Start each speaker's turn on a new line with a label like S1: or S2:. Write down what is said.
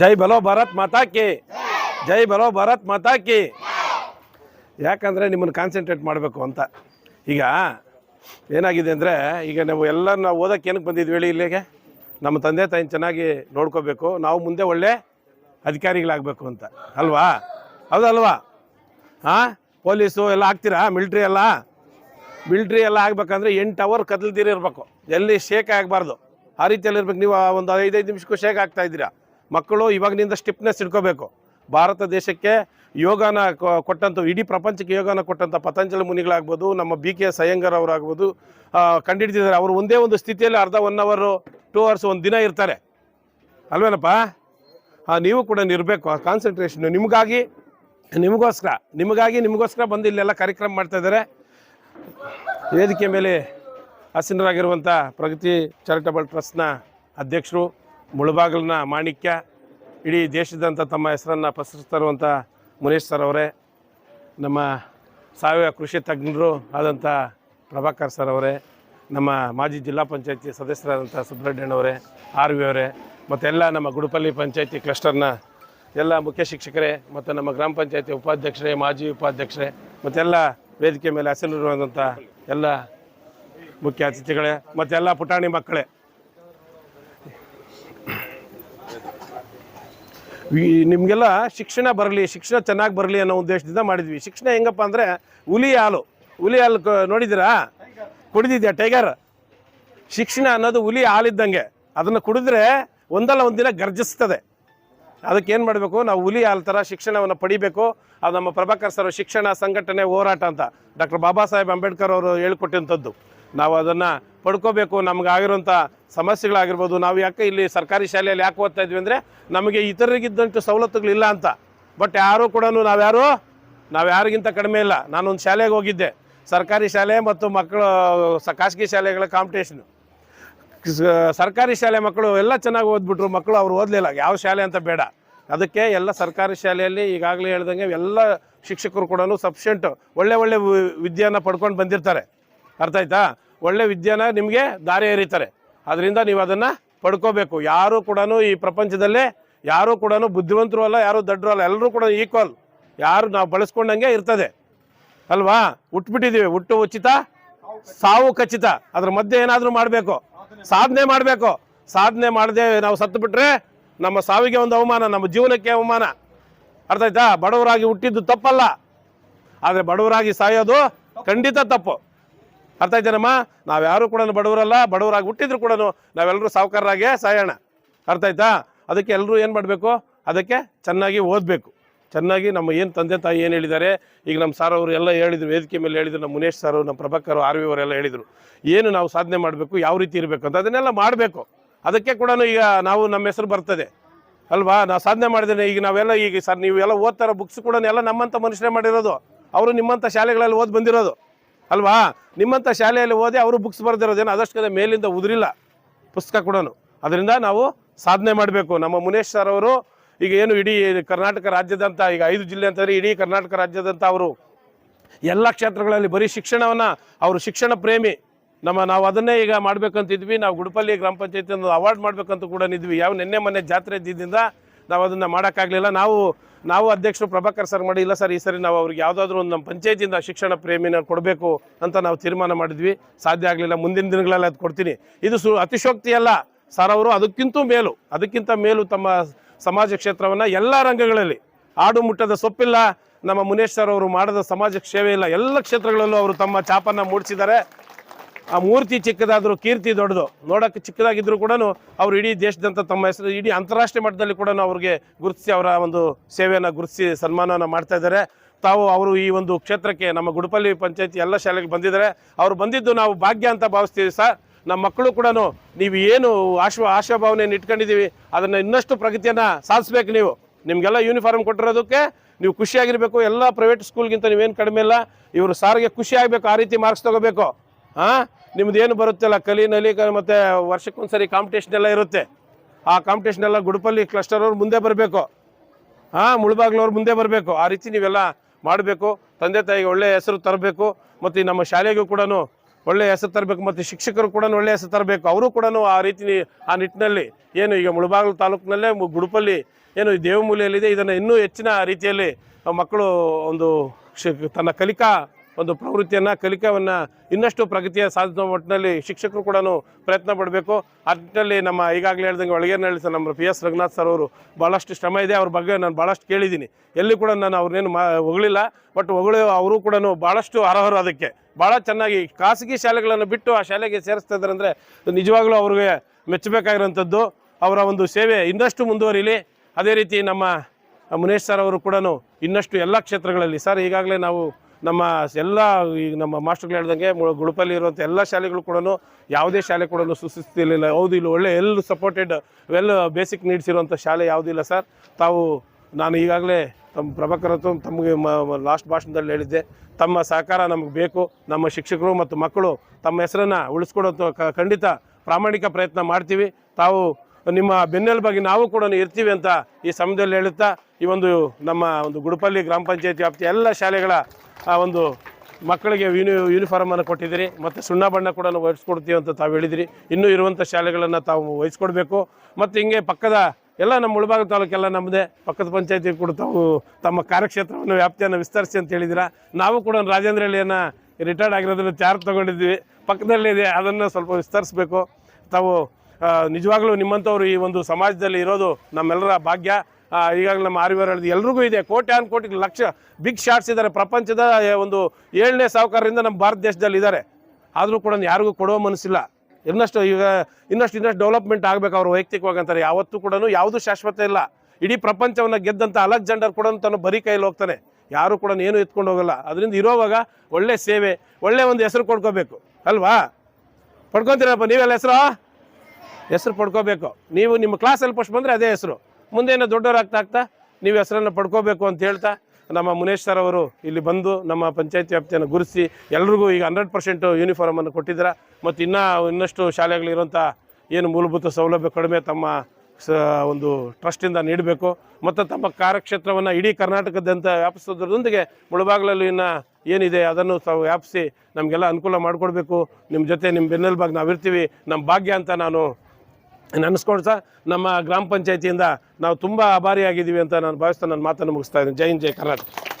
S1: ಜೈ ಬಲೋ ಭಾರತ್ ಮಾತಾಕಿ ಜೈ ಬಲೋ ಭಾರತ್ ಮಾತಾಕಿ ಯಾಕಂದರೆ ನಿಮ್ಮನ್ನು ಕಾನ್ಸಂಟ್ರೇಟ್ ಮಾಡಬೇಕು ಅಂತ. ಈಗ ಏನಾಗಿದೆ ಅಂದರೆ, ಈಗ ನಾವು ಎಲ್ಲ ನಾವು ಓದೋಕ್ಕೆ ಏನಕ್ಕೆ ಬಂದಿದ್ವಿ ಹೇಳಿ ಇಲ್ಲಿಗೆ? ನಮ್ಮ ತಂದೆ ತಾಯಿನ ಚೆನ್ನಾಗಿ ನೋಡ್ಕೋಬೇಕು. ನಾವು ಮುಂದೆ ಒಳ್ಳೆ ಅಧಿಕಾರಿಗಳಾಗಬೇಕು ಅಂತ. ಅಲ್ವಾ? ಹೌದಲ್ವಾ? ಹಾಂ ಪೊಲೀಸು ಎಲ್ಲ ಆಗ್ತೀರಾ? ಮಿಲ್ಟ್ರಿ ಎಲ್ಲ? ಮಿಲ್ಟ್ರಿ ಎಲ್ಲ ಆಗಬೇಕಂದ್ರೆ ಎಂಟು ಅವರ್ ಕದಲ್ದಿರಿರ್ಬೇಕು ಎಲ್ಲಿ ಶೇಕ್ ಆಗಬಾರ್ದು. ಆ ರೀತಿಯಲ್ಲಿ ಇರ್ಬೇಕು ನೀವು ಒಂದು ಐದೈದು ನಿಮಿಷಕ್ಕೂ ಶೇಕ್ ಆಗ್ತಾ ಇದ್ದೀರಾ? ಮಕ್ಕಳು ಇವಾಗಿನಿಂದ ಸ್ಟಿಪ್ನೆಸ್ ಇಟ್ಕೋಬೇಕು. ಭಾರತ ದೇಶಕ್ಕೆ ಯೋಗಾನ ಕೊಟ್ಟಂಥ ಇಡೀ ಪ್ರಪಂಚಕ್ಕೆ ಯೋಗನ ಕೊಟ್ಟಂಥ ಪತಂಜಲಿ ಮುನಿಗಳಾಗ್ಬೋದು, ನಮ್ಮ ಬಿ ಕೆ ಎಸ್ ಅಯ್ಯಂಗರ್ ಅವರಾಗ್ಬೋದು ಕಂಡುಹಿಡಿದಿದ್ದಾರೆ ಅವರು ಒಂದೇ ಒಂದು ಸ್ಥಿತಿಯಲ್ಲಿ ಅರ್ಧ ಒನ್ ಅವರು ಟೂ ಅವರ್ಸ್ ಒಂದು ದಿನ ಇರ್ತಾರೆ. ಅಲ್ವೇನಪ್ಪ? ಹಾಂ ನೀವು ಕೂಡ ಇರಬೇಕು ಆ ಕಾನ್ಸಂಟ್ರೇಷನ್ ನಿಮಗಾಗಿ, ನಿಮಗೋಸ್ಕರ ನಿಮಗಾಗಿ, ನಿಮಗೋಸ್ಕರ ಬಂದು ಇಲ್ಲೆಲ್ಲ ಕಾರ್ಯಕ್ರಮ ಮಾಡ್ತಾ ಇದ್ದಾರೆ. ವೇದಿಕೆ ಮೇಲೆ ಆಸೀನರಾಗಿರುವಂಥ ಪ್ರಗತಿ ಚಾರಿಟಬಲ್ ಟ್ರಸ್ಟ್ನ ಅಧ್ಯಕ್ಷರು ಮುಳುಬಾಗಿಲಿನ ಮಾಣಿಕ್ಯ, ಇಡೀ ದೇಶದಂಥ ತಮ್ಮ ಹೆಸರನ್ನು ಪಸರಿಸ್ತಾ ಇರುವಂಥ ಮುನೇಶ್ ಸರ್ ಅವರೇ, ನಮ್ಮ ಸಾವಯವ ಕೃಷಿ ತಜ್ಞರು ಆದಂಥ ಪ್ರಭಾಕರ್ ಸರ್ ಅವರೇ, ನಮ್ಮ ಮಾಜಿ ಜಿಲ್ಲಾ ಪಂಚಾಯತಿ ಸದಸ್ಯರಾದಂಥ ಸುಬ್ರಹ್ಮಣ್ಯನವರೇ ಆರ್ ವಿ ಅವರೇ, ಮತ್ತು ಎಲ್ಲ ನಮ್ಮ ಗುಡುಪಲ್ಲಿ ಪಂಚಾಯತಿ ಕ್ಲಸ್ಟರ್ನ ಎಲ್ಲ ಮುಖ್ಯ ಶಿಕ್ಷಕರೇ, ಮತ್ತು ನಮ್ಮ ಗ್ರಾಮ ಪಂಚಾಯತಿ ಉಪಾಧ್ಯಕ್ಷರೇ, ಮಾಜಿ ಉಪಾಧ್ಯಕ್ಷರೇ ಮತ್ತೆಲ್ಲ ವೇದಿಕೆ ಮೇಲೆ ಹಸಿರಿರುವಂಥ ಎಲ್ಲ ಮುಖ್ಯ ಅತಿಥಿಗಳೇ ಮತ್ತೆಲ್ಲ ಪುಟಾಣಿ ಮಕ್ಕಳೇ. ಈ- ನಿಮಗೆಲ್ಲ ಶಿಕ್ಷಣ ಬರಲಿ, ಶಿಕ್ಷಣ ಚೆನ್ನಾಗಿ ಬರಲಿ ಅನ್ನೋ ಉದ್ದೇಶದಿಂದ ಮಾಡಿದ್ವಿ. ಶಿಕ್ಷಣ ಹೆಂಗಪ್ಪ ಅಂದರೆ ಹುಲಿ ಹಾಲು. ಹುಲಿ ಹಾಲು ನೋಡಿದ್ದೀರಾ? ಕುಡಿದಿದ್ಯಾ ಟೈಗರ್? ಶಿಕ್ಷಣ ಅನ್ನೋದು ಹುಲಿ ಹಾಲಿದ್ದಂಗೆ. ಅದನ್ನು ಕುಡಿದ್ರೆ ಒಂದಲ್ಲ ಒಂದಿನ ಗರ್ಜಿಸ್ತದೆ. ಅದಕ್ಕೆ ಏನು ಮಾಡಬೇಕು? ನಾವು ಹುಲಿ ಹಾಲು ಥರ ಶಿಕ್ಷಣವನ್ನು ಪಡಿಬೇಕು. ಅದು ನಮ್ಮ ಪ್ರಭಾಕರ್ ಸರ್ ಶಿಕ್ಷಣ ಸಂಘಟನೆ ಹೋರಾಟ ಅಂತ. ಡಾಕ್ಟರ್ ಬಾಬಾ ಸಾಹೇಬ್ ಅಂಬೇಡ್ಕರ್ ಅವರು ಹೇಳ್ಕೊಟ್ಟಂಥದ್ದು ನಾವು ಅದನ್ನು ಪಡ್ಕೋಬೇಕು, ನಮ್ಗೆ ಆಗಿರುವಂಥ ಸಮಸ್ಯೆಗಳಾಗಿರ್ಬೋದು. ನಾವು ಯಾಕೆ ಇಲ್ಲಿ ಸರ್ಕಾರಿ ಶಾಲೆಯಲ್ಲಿ ಯಾಕೆ ಓದ್ತಾ ಇದ್ವಿ ಅಂದರೆ, ನಮಗೆ ಇತರರಿಗಿದ್ದಂಥ ಸವಲತ್ತುಗಳಿಲ್ಲ ಅಂತ. ಬಟ್ ಯಾರೂ ಕೂಡ ನಾವ್ಯಾರು ನಾವು ಯಾರಿಗಿಂತ ಕಡಿಮೆ ಇಲ್ಲ. ನಾನೊಂದು ಶಾಲೆಗೆ ಹೋಗಿದ್ದೆ. ಸರ್ಕಾರಿ ಶಾಲೆ ಮತ್ತು ಮಕ್ಕಳು ಖಾಸಗಿ ಶಾಲೆಗಳ ಕಾಂಪಿಟೇಷನ್ ಸರ್ಕಾರಿ ಶಾಲೆ ಮಕ್ಕಳು ಎಲ್ಲ ಚೆನ್ನಾಗಿ ಓದ್ಬಿಟ್ರು. ಮಕ್ಕಳು ಅವ್ರು ಓದಲಿಲ್ಲ. ಯಾವ ಶಾಲೆ ಅಂತ ಬೇಡ. ಅದಕ್ಕೆ ಎಲ್ಲ ಸರ್ಕಾರಿ ಶಾಲೆಯಲ್ಲಿ ಈಗಾಗಲೇ ಹೇಳ್ದಂಗೆ ಎಲ್ಲ ಶಿಕ್ಷಕರು ಕೂಡ ಸಫಿಷಿಯಂಟ್, ಒಳ್ಳೆ ಒಳ್ಳೆ ವಿದ್ಯೆಯನ್ನು ಪಡ್ಕೊಂಡು ಬಂದಿರ್ತಾರೆ. ಅರ್ಥ ಆಯ್ತಾ? ಒಳ್ಳೆ ವಿದ್ಯೆನ ನಿಮಗೆ ದಾರಿ ಎರಿತಾರೆ. ಅದರಿಂದ ನೀವು ಅದನ್ನು ಪಡ್ಕೋಬೇಕು. ಯಾರೂ ಕೂಡ ಈ ಪ್ರಪಂಚದಲ್ಲೇ ಯಾರೂ ಕೂಡ ಬುದ್ಧಿವಂತರು ಅಲ್ಲ, ಯಾರೂ ದಡ್ಡರು ಅಲ್ಲ, ಎಲ್ಲರೂ ಕೂಡ ಈಕ್ವಲ್ ಯಾರು ನಾವು ಬಳಸ್ಕೊಂಡಂಗೆ ಇರ್ತದೆ. ಅಲ್ವಾ? ಹುಟ್ಬಿಟ್ಟಿದ್ದೀವಿ ಹುಟ್ಟು ಉಚಿತ, ಸಾವು ಖಚಿತ. ಅದ್ರ ಮಧ್ಯೆ ಏನಾದರೂ ಮಾಡಬೇಕು. ಸಾಧನೆ ಮಾಡಬೇಕು. ಸಾಧನೆ ಮಾಡದೆ ನಾವು ಸತ್ತು ಬಿಟ್ರೆ ನಮ್ಮ ಸಾವಿಗೆ ಒಂದು ಅವಮಾನ, ನಮ್ಮ ಜೀವನಕ್ಕೆ ಅವಮಾನ. ಅರ್ಥ ಆಯ್ತಾ? ಬಡವರಾಗಿ ಹುಟ್ಟಿದ್ದು ತಪ್ಪಲ್ಲ. ಆದರೆ ಬಡವರಾಗಿ ಸಾಯೋದು ಖಂಡಿತ ತಪ್ಪು. ಅರ್ಥ ಆಯ್ತೇನಮ್ಮ ನಾವ್ಯಾರು ಕೂಡ ಬಡವರಲ್ಲ, ಬಡವರಾಗಿ ಹುಟ್ಟಿದ್ರು ಕೂಡ ನಾವೆಲ್ಲರೂ ಸಾವುಕಾರರಾಗೆ ಸಾಯೋಣ. ಅರ್ಥ ಆಯ್ತಾ? ಅದಕ್ಕೆ ಎಲ್ಲರೂ ಏನು ಮಾಡಬೇಕು? ಅದಕ್ಕೆ ಚೆನ್ನಾಗಿ ಓದಬೇಕು. ಚೆನ್ನಾಗಿ ನಮ್ಮ ಏನು ತಂದೆ ತಾಯಿ ಏನು ಹೇಳಿದ್ದಾರೆ? ಈಗ ನಮ್ಮ ಸಾರ್ ಅವರು ಎಲ್ಲ ಹೇಳಿದ್ರು, ವೇದಿಕೆ ಮೇಲೆ ಹೇಳಿದ್ರು, ನಮ್ಮ ಮುನೇಶ್ ಸಾರು ನಮ್ಮ ಪ್ರಭಾಕರ್ ಆರ್ ವಿ ಅವರೆಲ್ಲ ಹೇಳಿದರು. ಏನು ನಾವು ಸಾಧನೆ ಮಾಡಬೇಕು, ಯಾವ ರೀತಿ ಇರಬೇಕು ಅಂತ ಅದನ್ನೆಲ್ಲ ಮಾಡಬೇಕು. ಅದಕ್ಕೆ ಕೂಡ ಈಗ ನಾವು ನಮ್ಮ ಹೆಸರು ಬರ್ತದೆ. ಅಲ್ವಾ? ನಾವು ಸಾಧನೆ ಮಾಡಿದ್ದೇನೆ. ಈಗ ನಾವೆಲ್ಲ ಈಗ ಸರ್ ನೀವೆಲ್ಲ ಓದ್ತಾರ ಬುಕ್ಸ್ ಕೂಡ ಎಲ್ಲ ನಮ್ಮಂಥ ಮನುಷ್ಯರೇ ಮಾಡಿರೋದು. ಅವರು ನಿಮ್ಮಂಥ ಶಾಲೆಗಳಲ್ಲಿ ಓದಿ ಬಂದಿರೋದು. ಅಲ್ವಾ? ನಿಮ್ಮಂಥ ಶಾಲೆಯಲ್ಲಿ ಓದಿ ಅವರು ಬುಕ್ಸ್ ಬರೆದಿರೋದೇನು? ಅದಷ್ಟು ಕಡೆ ಮೇಲಿಂದ ಉದುರಿಲ್ಲ. ಪುಸ್ತಕ ಕೂಡ ಅದರಿಂದ ನಾವು ಸಾಧನೆ ಮಾಡಬೇಕು. ನಮ್ಮ ಮುನೇಶ್ ಸರ್ ಅವರು ಈಗ ಏನು ಇಡೀ ಕರ್ನಾಟಕ ರಾಜ್ಯದಂತ, ಈಗ ಐದು ಜಿಲ್ಲೆ ಅಂತಂದರೆ ಇಡೀ ಕರ್ನಾಟಕ ರಾಜ್ಯದಂತ ಅವರು ಎಲ್ಲ ಕ್ಷೇತ್ರಗಳಲ್ಲಿ ಬರೀ ಶಿಕ್ಷಣವನ್ನು ಅವರು ಶಿಕ್ಷಣ ಪ್ರೇಮಿ. ನಮ್ಮ ನಾವು ಅದನ್ನೇ ಈಗ ಮಾಡ್ಬೇಕಂತಿದ್ವಿ. ನಾವು ಗುಡಪಲ್ಲಿ ಗ್ರಾಮ ಪಂಚಾಯತಿ ಅವಾರ್ಡ್ ಮಾಡಬೇಕಂತ ಕೂಡ ನಿದ್ವಿ ಯಾವ ನಿನ್ನೆ ಮೊನ್ನೆ ಜಾತ್ರೆ ಇದ್ದಿದ್ದರಿಂದ ನಾವು ಅದನ್ನು ಮಾಡೋಕ್ಕಾಗಲಿಲ್ಲ. ನಾವು ನಾವು ಅಧ್ಯಕ್ಷರು ಪ್ರಭಾಕರ್ ಸರ್ ಮಾಡಿ, ಇಲ್ಲ ಸರ್, ಈ ಸರಿ ನಾವು ಅವ್ರಿಗೆ ಯಾವುದಾದ್ರೂ ಒಂದು ನಮ್ಮ ಪಂಚಾಯತಿಯಿಂದ ಶಿಕ್ಷಣ ಪ್ರೇಮಿನ ಕೊಡಬೇಕು ಅಂತ ನಾವು ತೀರ್ಮಾನ ಮಾಡಿದ್ವಿ. ಸಾಧ್ಯ ಆಗಲಿಲ್ಲ. ಮುಂದಿನ ದಿನಗಳಲ್ಲಿ ಅದು ಕೊಡ್ತೀನಿ. ಇದು ಸು, ಅತಿಶೋಕ್ತಿ ಅಲ್ಲ. ಸರ್ ಅವರು ಅದಕ್ಕಿಂತ ಮೇಲು. ಅದಕ್ಕಿಂತ ಮೇಲು ತಮ್ಮ ಸಮಾಜ ಕ್ಷೇತ್ರವನ್ನು ಎಲ್ಲ ರಂಗಗಳಲ್ಲಿ. ಆಡು ಮುಟ್ಟದ ಸೊಪ್ಪಿಲ್ಲ. ನಮ್ಮ ಮುನೇಶ್ ಸರ್ ಅವರು ಮಾಡದ ಸಮಾಜಕ್ಕೆ ಸೇವೆ ಇಲ್ಲ. ಎಲ್ಲ ಕ್ಷೇತ್ರಗಳಲ್ಲೂ ಅವರು ತಮ್ಮ ಚಾಪನ್ನು ಮೂಡಿಸಿದ್ದಾರೆ. ಆ ಮೂರ್ತಿ ಚಿಕ್ಕದಾದರೂ, ಕೀರ್ತಿ ದೊಡ್ಡದು ನೋಡೋಕ್ಕೆ ಚಿಕ್ಕದಾಗಿದ್ದರೂ ಕೂಡ ಅವರು ಇಡೀ ದೇಶದಂತ ತಮ್ಮ ಹೆಸರು, ಇಡೀ ಅಂತಾರಾಷ್ಟ್ರೀಯ ಮಟ್ಟದಲ್ಲಿ ಕೂಡ ಅವ್ರಿಗೆ ಗುರುತಿಸಿ ಅವರ ಒಂದು ಸೇವೆಯನ್ನು ಗುರುತಿಸಿ ಸನ್ಮಾನವನ್ನು ಮಾಡ್ತಾ ಇದ್ದಾರೆ. ತಾವು ಅವರು ಈ ಒಂದು ಕ್ಷೇತ್ರಕ್ಕೆ, ನಮ್ಮ ಗುಡಪಲ್ಲಿ ಪಂಚಾಯತಿ ಎಲ್ಲ ಶಾಲೆಗೆ ಬಂದಿದ್ದಾರೆ. ಅವರು ಬಂದಿದ್ದು ನಾವು ಭಾಗ್ಯ ಅಂತ ಭಾವಿಸ್ತೀವಿ ಸರ್. ನಮ್ಮ ಮಕ್ಕಳು ಕೂಡ ನೀವು ಏನು ಆಶ್ವ ಆಶಾಭಾವನೆಯನ್ನು ಇಟ್ಕೊಂಡಿದ್ದೀವಿ, ಅದನ್ನು ಇನ್ನಷ್ಟು ಪ್ರಗತಿಯನ್ನು ಸಾಧಿಸ್ಬೇಕು ನೀವು. ನಿಮಗೆಲ್ಲ ಯೂನಿಫಾರ್ಮ್ ಕೊಟ್ಟಿರೋದಕ್ಕೆ ನೀವು ಖುಷಿಯಾಗಿರಬೇಕು. ಎಲ್ಲ ಪ್ರೈವೇಟ್ ಸ್ಕೂಲ್ಗಿಂತ ನೀವೇನು ಕಡಿಮೆ ಇಲ್ಲ. ಇವರು ಸಾರಿಗೆ ಖುಷಿ ಆಗಬೇಕು, ಆ ರೀತಿ ಮಾರ್ಕ್ಸ್ ತಗೋಬೇಕು. ಹಾಂ ನಿಮ್ದು ಏನು ಬರುತ್ತಲ್ಲ ಕಲಿ ನಲಿ ಮತ್ತು ವರ್ಷಕ್ಕೊಂದ್ಸರಿ ಕಾಂಪಿಟೇಷನ್ ಎಲ್ಲ ಇರುತ್ತೆ. ಆ ಕಾಂಪಿಟೇಷನ್ ಎಲ್ಲ ಗುಡುಪಲ್ಲಿ ಕ್ಲಸ್ಟರ್ ಅವ್ರು ಮುಂದೆ ಬರಬೇಕು. ಹಾಂ ಮುಳುಬಾಗ್ಲವ್ರು ಮುಂದೆ ಬರಬೇಕು. ಆ ರೀತಿ ನೀವೆಲ್ಲ ಮಾಡಬೇಕು. ತಂದೆ ತಾಯಿಗೆ ಒಳ್ಳೆಯ ಹೆಸರು ತರಬೇಕು. ಮತ್ತು ನಮ್ಮ ಶಾಲೆಗೂ ಕೂಡ ಒಳ್ಳೆ ಹೆಸರು ತರಬೇಕು. ಮತ್ತು ಶಿಕ್ಷಕರು ಕೂಡ ಒಳ್ಳೆ ಹೆಸರು ತರಬೇಕು. ಅವರು ಕೂಡ ಆ ರೀತಿ ಆ ನಿಟ್ಟಿನಲ್ಲಿ ಏನು ಈಗ ಮುಳಬಾಗ್ಲು ತಾಲೂಕಿನಲ್ಲೇ ಗುಡಪಲ್ಲಿ ಏನು ದೇವಮೂಲೆಯಲ್ಲಿದೆ. ಇದನ್ನು ಇನ್ನೂ ಹೆಚ್ಚಿನ ರೀತಿಯಲ್ಲಿ ಮಕ್ಕಳು ಒಂದು ತನ್ನ ಕಲಿಕಾ ಒಂದು ಪ್ರವೃತ್ತಿಯನ್ನು ಕಲಿಕೆಯನ್ನು ಇನ್ನಷ್ಟು ಪ್ರಗತಿಯ ಸಾಧಿಸುವ ಒಟ್ಟಿನಲ್ಲಿ ಶಿಕ್ಷಕರು ಕೂಡ ಪ್ರಯತ್ನ ಪಡಬೇಕು. ಆ ನಮ್ಮ ಈಗಾಗಲೇ ಹೇಳ್ದಂಗೆ ಒಳಗೇನಹಳ್ಳಿ ಸರ್, ನಮ್ಮ ಪಿ ಎಸ್ ರಘುನಾಥ್ ಸರ್ ಅವರು ಭಾಳಷ್ಟು ಶ್ರಮ ಇದೆ. ಅವ್ರ ಬಗ್ಗೆ ನಾನು ಭಾಳಷ್ಟು ಕೇಳಿದ್ದೀನಿ. ಎಲ್ಲಿ ಕೂಡ ನಾನು ಅವ್ರನ್ನೇನು ಮಾ, ಹೊಗಳಿಲ್ಲ. ಬಟ್ ಹೊಗಳ, ಅವರು ಕೂಡ ಭಾಳಷ್ಟು ಅರ್ಹರು ಅದಕ್ಕೆ. ಭಾಳ ಚೆನ್ನಾಗಿ ಖಾಸಗಿ ಶಾಲೆಗಳನ್ನು ಬಿಟ್ಟು ಆ ಶಾಲೆಗೆ ಸೇರಿಸ್ತಾ ಇದ್ದಾರೆ ಅಂದರೆ ನಿಜವಾಗ್ಲೂ ಅವ್ರಿಗೆ ಮೆಚ್ಚಬೇಕಾಗಿರೋಂಥದ್ದು ಅವರ ಒಂದು ಸೇವೆ ಇನ್ನಷ್ಟು ಮುಂದುವರಿಲಿ. ಅದೇ ರೀತಿ ನಮ್ಮ ಮುನೇಶ್ ಸರ್ ಅವರು ಕೂಡ ಇನ್ನಷ್ಟು ಎಲ್ಲ ಕ್ಷೇತ್ರಗಳಲ್ಲಿ, ಸರ್, ಈಗಾಗಲೇ ನಾವು ನಮ್ಮ ಎಲ್ಲ ಈಗ ನಮ್ಮ ಮಾಸ್ಟರ್ಗಳು ಹೇಳ್ದಂಗೆ ಗುಳುಪಲ್ಲಿ ಇರುವಂಥ ಎಲ್ಲ ಶಾಲೆಗಳು ಕೂಡ ಯಾವುದೇ ಶಾಲೆ ಕೂಡ ಸುಸ್ಥಿತಿಲಿಲ್ಲ ಹೌದು, ಇಲ್ಲ ಒಳ್ಳೆ ಎಲ್ ಸಪೋರ್ಟೆಡ್ ವೆಲ್ ಬೇಸಿಕ್ ನೀಡ್ಸ್ ಇರುವಂಥ ಶಾಲೆ ಯಾವುದಿಲ್ಲ ಸರ್ ತಾವು, ನಾನು ಈಗಾಗಲೇ ತಮ್ಮ ಪ್ರಭಾಕರ್ ತಮಗೆ ಲಾಸ್ಟ್ ಭಾಷಣದಲ್ಲಿ ಹೇಳಿದ್ದೆ. ತಮ್ಮ ಸಹಕಾರ ನಮಗೆ ಬೇಕು. ನಮ್ಮ ಶಿಕ್ಷಕರು ಮತ್ತು ಮಕ್ಕಳು ತಮ್ಮ ಹೆಸರನ್ನು ಉಳಿಸ್ಕೊಡೋ ಖಂಡಿತ ಪ್ರಾಮಾಣಿಕ ಪ್ರಯತ್ನ ಮಾಡ್ತೀವಿ. ತಾವು ನಿಮ್ಮ ಬೆನ್ನೆಲುಬಾಗಿ ನಾವು ಕೂಡ ಇರ್ತೀವಿ ಅಂತ ಈ ಸಮಯದಲ್ಲಿ ಹೇಳುತ್ತಾ, ಈ ಒಂದು ನಮ್ಮ ಒಂದು ಗುಡುಪಲ್ಲಿ ಗ್ರಾಮ ಪಂಚಾಯತಿ ವ್ಯಾಪ್ತಿಯ ಎಲ್ಲ ಶಾಲೆಗಳ, ಆ, ಒಂದು ಮಕ್ಕಳಿಗೆ ಯೂನಿ ಯೂನಿಫಾರ್ಮನ್ನು ಕೊಟ್ಟಿದ್ದೀರಿ, ಮತ್ತು ಸುಣ್ಣ ಬಣ್ಣ ಕೂಡ ವಹಿಸ್ಕೊಡ್ತೀವಿ ಅಂತ ತಾವು ಹೇಳಿದಿರಿ. ಇನ್ನೂ ಇರುವಂಥ ಶಾಲೆಗಳನ್ನು ತಾವು ವಹಿಸ್ಕೊಡ್ಬೇಕು ಮತ್ತು ಹಿಂಗೆ ಪಕ್ಕದ ಎಲ್ಲ ನಮ್ಮ ಮುಳಬಾಗ ತಾಲೂಕೆಲ್ಲ ನಮ್ಮದೇ, ಪಕ್ಕದ ಪಂಚಾಯತಿ ಕೂಡ ತಾವು ತಮ್ಮ ಕಾರ್ಯಕ್ಷೇತ್ರವನ್ನು, ವ್ಯಾಪ್ತಿಯನ್ನು ವಿಸ್ತರಿಸಿ ಅಂತ ಹೇಳಿದಿರಾ ನಾವು ಕೂಡ ರಾಜೇಂದ್ರ ಹಳ್ಳಿಯನ್ನು ರಿಟೈರ್ಡ್ ಆಗಿರೋದನ್ನು ಚಾರ್ಜ್ ತೊಗೊಂಡಿದ್ವಿ ಪಕ್ಕದಲ್ಲಿದೆ, ಅದನ್ನು ಸ್ವಲ್ಪ ವಿಸ್ತರಿಸಬೇಕು. ತಾವು ನಿಜವಾಗ್ಲೂ ನಿಮ್ಮಂಥವ್ರು ಈ ಒಂದು ಸಮಾಜದಲ್ಲಿ ಇರೋದು ನಮ್ಮೆಲ್ಲರ ಭಾಗ್ಯ. ಈಗಾಗಲೇ ನಮ್ಮ ಆರ್ವಿವರ್ ಹೇಳಿದ ಎಲ್ರಿಗೂ ಇದೆ. ಕೋಟ್ಯಾನ್ ಕೋಟಿ ಲಕ್ಷ ಬಿಗ್ ಶಾಟ್ಸ್ ಇದ್ದಾರೆ. ಪ್ರಪಂಚದ ಒಂದು ಏಳನೇ ಸಾಹುಕಾರರಿಂದ ನಮ್ಮ ಭಾರತ ದೇಶದಲ್ಲಿ ಇದ್ದಾರೆ. ಆದರೂ ಕೂಡ ಯಾರಿಗೂ ಕೊಡೋ ಮನಸ್ಸಿಲ್ಲ. ಇನ್ನಷ್ಟು ಈಗ, ಇನ್ನಷ್ಟು ಇನ್ನಷ್ಟು ಡೆವಲಪ್ಮೆಂಟ್ ಆಗಬೇಕು ಅವರು ವೈಯಕ್ತಿಕವಾಗಿ ಅಂತಾರೆ. ಯಾವತ್ತೂ ಕೂಡ ಯಾವುದು ಶಾಶ್ವತ ಇಲ್ಲ. ಇಡೀ ಪ್ರಪಂಚವನ್ನು ಗೆದ್ದಂಥ ಅಲೆಕ್ಸಾಂಡರ್ ಕೂಡ ತನ್ನ ಬರೀ ಕೈಯಲ್ಲಿ ಹೋಗ್ತಾನೆ. ಯಾರು ಕೂಡ ಏನು ಎತ್ಕೊಂಡು ಹೋಗಲ್ಲ. ಅದರಿಂದ ಇರೋವಾಗ ಒಳ್ಳೆ ಸೇವೆ, ಒಳ್ಳೆ ಒಂದು ಹೆಸರು ಕೊಡ್ಕೋಬೇಕು. ಅಲ್ವಾ? ಪಡ್ಕೊತೀರಪ್ಪ ನೀವೆಲ್ಲ ಹೆಸರು? ಹೆಸರು ಪಡ್ಕೋಬೇಕು. ನೀವು ನಿಮ್ಮ ಕ್ಲಾಸಲ್ಲಿ ಪಸ್ಟ್ ಬಂದರೆ ಅದೇ ಹೆಸರು. ಮುಂದೇನೋ ದೊಡ್ಡವರಾಗ್ತಾ ಆಗ್ತಾ ನೀವು ಹೆಸರನ್ನು ಪಡ್ಕೋಬೇಕು ಅಂತ ಹೇಳ್ತಾ ನಮ್ಮ ಮುನೇಶ್ ಸರ್ ಅವರು ಇಲ್ಲಿ ಬಂದು ನಮ್ಮ ಪಂಚಾಯತ್ ವ್ಯಾಪ್ತಿಯನ್ನು ಗುರುತಿಸಿ ಎಲ್ರಿಗೂ ಈಗ ಹಂಡ್ರೆಡ್ ಪರ್ಸೆಂಟು ಯೂನಿಫಾರ್ಮನ್ನು ಕೊಟ್ಟಿದ್ದಾರೆ. ಮತ್ತು ಇನ್ನೂ ಇನ್ನಷ್ಟು ಶಾಲೆಗಳಿರುವಂಥ ಏನು ಮೂಲಭೂತ ಸೌಲಭ್ಯ ಕಡಿಮೆ ತಮ್ಮ ಸ ಒಂದು ಟ್ರಸ್ಟಿಂದ ನೀಡಬೇಕು. ಮತ್ತು ತಮ್ಮ ಕಾರ್ಯಕ್ಷೇತ್ರವನ್ನು ಇಡೀ ಕರ್ನಾಟಕದಂತ ವ್ಯಾಪಿಸೋದ್ರದೊಂದಿಗೆ ಮುಳಬಾಗ್ಲಲ್ಲೂ ಇನ್ನು ಏನಿದೆ ಅದನ್ನು ತಾವು ವ್ಯಾಪಿಸಿ ನಮಗೆಲ್ಲ ಅನುಕೂಲ ಮಾಡಿಕೊಡ್ಬೇಕು. ನಿಮ್ಮ ಜೊತೆ ನಿಮ್ಮ ಬೆನ್ನೆಲುಬಾಗಿ ನಾವಿರ್ತೀವಿ. ನಮ್ಮ ಭಾಗ್ಯ ಅಂತ ನಾನು ಸಹ ನಮ್ಮ ಗ್ರಾಮ ಪಂಚಾಯತಿಯಿಂದ ನಾವು ತುಂಬ ಆಭಾರಿಯಾಗಿದ್ದೀವಿ ಅಂತ ನಾನು ಭಾವಿಸ್ತಾ ನನ್ನ ಮಾತನ್ನು ಮುಗಿಸ್ತಾ ಇದ್ದೀನಿ. ಜೈ ಜೈ ಕರ್ನಾಟಕ.